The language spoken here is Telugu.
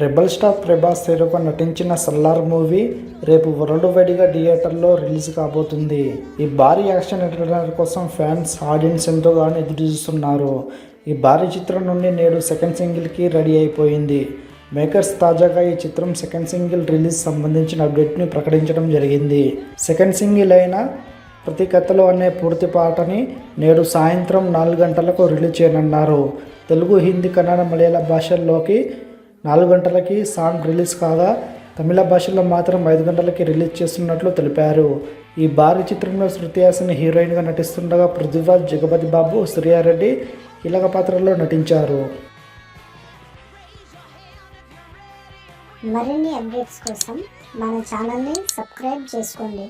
రెబల్ స్టార్ ప్రభాస్ హీరోగా నటించిన సల్లార్ మూవీ రేపు వరల్డ్ వైడ్గా థియేటర్లో రిలీజ్ కాబోతుంది. ఈ భారీ యాక్షన్ ఎంటర్టైనర్ కోసం ఫ్యాన్స్ ఆడియన్స్ ఎంతోగానో ఎదురు చూస్తున్నారు. ఈ భారీ చిత్రం నుండి నేడు సెకండ్ సింగిల్కి రెడీ అయిపోయింది. మేకర్స్ తాజాగా ఈ చిత్రం సెకండ్ సింగిల్ రిలీజ్ సంబంధించిన అప్డేట్ని ప్రకటించడం జరిగింది. సెకండ్ సింగిల్ అయిన ప్రతి కథలో అనే పూర్తి పాటని నేడు సాయంత్రం నాలుగు గంటలకు రిలీజ్ చేయనున్నారు. తెలుగు హిందీ కన్నడ మలయాళ భాషల్లోకి నాలుగు గంటలకి సాంగ్ రిలీజ్ కాగా తమిళ భాషలో మాత్రం ఐదు గంటలకి రిలీజ్ చేస్తున్నట్లు తెలిపారు. ఈ భారీ చిత్రంలో శృతి హాసన్ హీరోయిన్గా నటిస్తుండగా పృథ్వీరాజ్ జగపతి బాబు సూర్యారెడ్డి కీలక పాత్రలో నటించారు. మరిన్ని అప్డేట్స్ కోసం మన ఛానల్ని సబ్స్క్రైబ్ చేసుకోండి.